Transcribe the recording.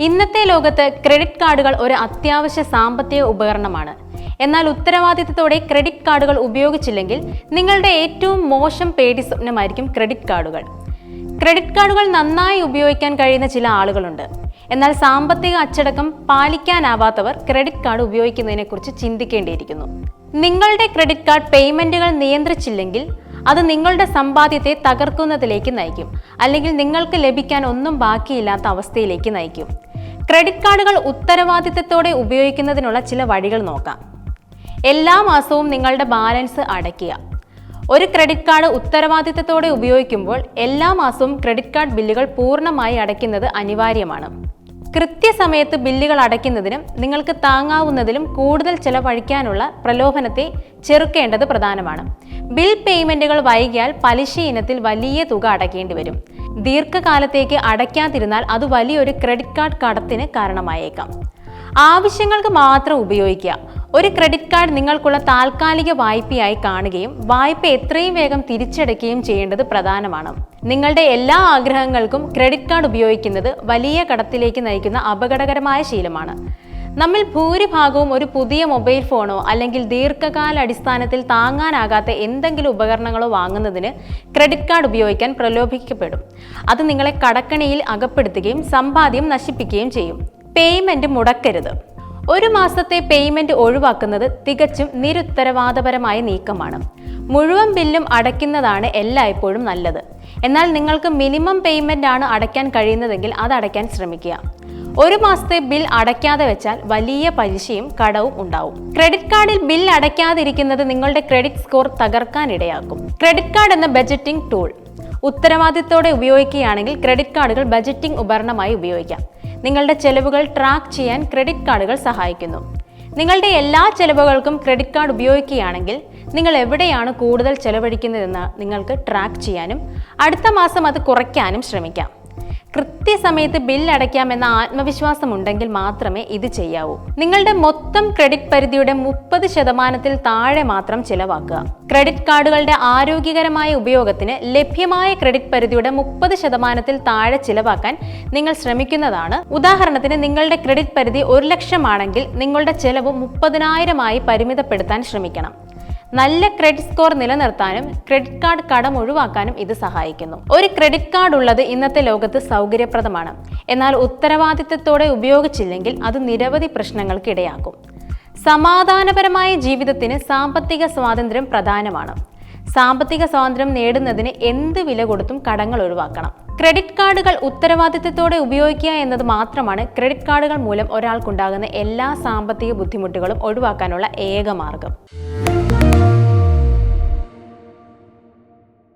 ഇന്നത്തെ ലോകത്ത് ക്രെഡിറ്റ് കാർഡുകൾ ഒരു അത്യാവശ്യ സാമ്പത്തിക ഉപകരണമാണ്. എന്നാൽ ഉത്തരവാദിത്തത്തോടെ ക്രെഡിറ്റ് കാർഡുകൾ ഉപയോഗിച്ചില്ലെങ്കിൽ നിങ്ങളുടെ ഏറ്റവും മോശം പേടി സ്വപ്നമായിരിക്കും ക്രെഡിറ്റ് കാർഡുകൾ. ക്രെഡിറ്റ് കാർഡുകൾ നന്നായി ഉപയോഗിക്കാൻ കഴിയുന്ന ചില ആളുകളുണ്ട്. എന്നാൽ സാമ്പത്തിക അച്ചടക്കം പാലിക്കാനാവാത്തവർ ക്രെഡിറ്റ് കാർഡ് ഉപയോഗിക്കുന്നതിനെക്കുറിച്ച് ചിന്തിക്കേണ്ടിയിരിക്കുന്നു. നിങ്ങളുടെ ക്രെഡിറ്റ് കാർഡ് പേയ്മെന്റുകൾ നിയന്ത്രിച്ചില്ലെങ്കിൽ അത് നിങ്ങളുടെ സമ്പാദ്യത്തെ തകർക്കുന്നതിലേക്ക് നയിക്കും. അല്ലെങ്കിൽ നിങ്ങൾക്ക് ലഭിക്കാൻ ഒന്നും ബാക്കിയില്ലാത്ത അവസ്ഥയിലേക്ക് നയിക്കും. ക്രെഡിറ്റ് കാർഡുകൾ ഉത്തരവാദിത്തത്തോടെ ഉപയോഗിക്കുന്നതിനുള്ള ചില വഴികൾ നോക്കാം. എല്ലാ മാസവും നിങ്ങളുടെ ബാലൻസ് അടയ്ക്കുക. ഒരു ക്രെഡിറ്റ് കാർഡ് ഉത്തരവാദിത്തത്തോടെ ഉപയോഗിക്കുമ്പോൾ എല്ലാ മാസവും ക്രെഡിറ്റ് കാർഡ് ബില്ലുകൾ പൂർണമായി അടയ്ക്കുന്നത് അനിവാര്യമാണ്. കൃത്യസമയത്ത് ബില്ലുകൾ അടയ്ക്കുന്നതിനും നിങ്ങൾക്ക് താങ്ങാവുന്നതിലും കൂടുതൽ ചെലവഴിക്കാനുള്ള പ്രലോഭനത്തെ ചെറുക്കേണ്ടത് പ്രധാനമാണ്. ബിൽ പേയ്മെന്റുകൾ വൈകിയാൽ പലിശ ഇനത്തിൽ വലിയ തുക അടയ്ക്കേണ്ടി വരും. ദീർഘകാലത്തേക്ക് അടയ്ക്കാതിരുന്നാൽ അത് വലിയൊരു ക്രെഡിറ്റ് കാർഡ് കടത്തിന് കാരണമായേക്കാം. ആവശ്യങ്ങൾക്ക് മാത്രം ഉപയോഗിക്കുക. ഒരു ക്രെഡിറ്റ് കാർഡ് നിങ്ങൾക്കുള്ള താൽക്കാലിക വായ്പയായി കാണുകയും വായ്പ എത്രയും വേഗം തിരിച്ചടയ്ക്കുകയും ചെയ്യേണ്ടത് പ്രധാനമാണ്. നിങ്ങളുടെ എല്ലാ ആഗ്രഹങ്ങൾക്കും ക്രെഡിറ്റ് കാർഡ് ഉപയോഗിക്കുന്നത് വലിയ കടത്തിലേക്ക് നയിക്കുന്ന അപകടകരമായ ശീലമാണ്. നമ്മിൽ ഭൂരിഭാഗവും ഒരു പുതിയ മൊബൈൽ ഫോണോ അല്ലെങ്കിൽ ദീർഘകാല അടിസ്ഥാനത്തിൽ താങ്ങാനാകാത്ത എന്തെങ്കിലും ഉപകരണങ്ങളോ വാങ്ങുന്നതിന് ക്രെഡിറ്റ് കാർഡ് ഉപയോഗിക്കാൻ പ്രലോഭിക്കപ്പെടും അത് നിങ്ങളെ കടക്കണിയിൽ അകപ്പെടുത്തുകയും സമ്പാദ്യം നശിപ്പിക്കുകയും ചെയ്യും. പേയ്മെന്റ് മുടക്കരുത്. ഒരു മാസത്തെ പേയ്മെന്റ് ഒഴിവാക്കുന്നത് തികച്ചും നിരുത്തരവാദപരമായ നീക്കമാണ്. മുഴുവൻ ബില്ലും അടയ്ക്കുന്നതാണ് എല്ലായ്പ്പോഴും നല്ലത്. എന്നാൽ നിങ്ങൾക്ക് മിനിമം പേയ്മെന്റ് ആണ് അടയ്ക്കാൻ കഴിയുന്നതെങ്കിൽ അത് അടയ്ക്കാൻ ശ്രമിക്കുക. ഒരു മാസത്തെ ബിൽ അടയ്ക്കാതെ വെച്ചാൽ വലിയ പലിശയും കടവും ഉണ്ടാവും. ക്രെഡിറ്റ് കാർഡിൽ ബിൽ അടയ്ക്കാതിരിക്കുന്നത് നിങ്ങളുടെ ക്രെഡിറ്റ് സ്കോർ തകർക്കാനിടയാക്കും. ക്രെഡിറ്റ് കാർഡ് എന്ന ബജറ്റിംഗ് ടൂൾ ഉത്തരവാദിത്തോടെ ഉപയോഗിക്കുകയാണെങ്കിൽ ക്രെഡിറ്റ് കാർഡുകൾ ബജറ്റിംഗ് ഉപകരണമായി ഉപയോഗിക്കാം. നിങ്ങളുടെ ചെലവുകൾ ട്രാക്ക് ചെയ്യാൻ ക്രെഡിറ്റ് കാർഡുകൾ സഹായിക്കുന്നു. നിങ്ങളുടെ എല്ലാ ചെലവുകൾക്കും ക്രെഡിറ്റ് കാർഡ് ഉപയോഗിക്കുകയാണെങ്കിൽ നിങ്ങൾ എവിടെയാണ് കൂടുതൽ ചെലവഴിക്കുന്നതെന്ന് നിങ്ങൾക്ക് ട്രാക്ക് ചെയ്യാനും അടുത്ത മാസം അത് കുറയ്ക്കാനും ശ്രമിക്കാം. കൃത്യസമയത്ത് ബിൽ അടയ്ക്കാമെന്ന ആത്മവിശ്വാസം ഉണ്ടെങ്കിൽ മാത്രമേ ഇത് ചെയ്യാവൂ. നിങ്ങളുടെ മൊത്തം ക്രെഡിറ്റ് പരിധിയുടെ മുപ്പത് ശതമാനത്തിൽ താഴെ മാത്രം ചിലവാക്കുക. ക്രെഡിറ്റ് കാർഡുകളുടെ ആരോഗ്യകരമായ ഉപയോഗത്തിന് ലഭ്യമായ ക്രെഡിറ്റ് പരിധിയുടെ മുപ്പത് ശതമാനത്തിൽ താഴെ ചിലവാക്കാൻ നിങ്ങൾ ശ്രമിക്കുന്നതാണ്. ഉദാഹരണത്തിന് നിങ്ങളുടെ ക്രെഡിറ്റ് പരിധി ഒരു ലക്ഷമാണെങ്കിൽ നിങ്ങളുടെ ചെലവ് മുപ്പതിനായിരമായി പരിമിതപ്പെടുത്താൻ ശ്രമിക്കണം. നല്ല ക്രെഡിറ്റ് സ്കോർ നിലനിർത്താനും ക്രെഡിറ്റ് കാർഡ് കടം ഒഴിവാക്കാനും ഇത് സഹായിക്കുന്നു. ഒരു ക്രെഡിറ്റ് കാർഡ് ഉള്ളത് ഇന്നത്തെ ലോകത്ത് സൗകര്യപ്രദമാണ്. എന്നാൽ ഉത്തരവാദിത്തത്തോടെ ഉപയോഗിച്ചില്ലെങ്കിൽ അത് നിരവധി പ്രശ്നങ്ങൾക്ക് ഇടയാക്കും. സമാധാനപരമായ ജീവിതത്തിന് സാമ്പത്തിക സ്വാതന്ത്ര്യം പ്രധാനമാണ്. സാമ്പത്തിക സ്വാതന്ത്ര്യം നേടുന്നതിന് എന്ത് വില കൊടുത്തും കടങ്ങൾ ഒഴിവാക്കണം. ക്രെഡിറ്റ് കാർഡുകൾ ഉത്തരവാദിത്തത്തോടെ ഉപയോഗിക്കുക എന്നത് മാത്രമാണ് ക്രെഡിറ്റ് കാർഡുകൾ മൂലം ഒരാൾക്കുണ്ടാകുന്ന എല്ലാ സാമ്പത്തിക ബുദ്ധിമുട്ടുകളും ഒഴിവാക്കാനുള്ള ഏക മാർഗം.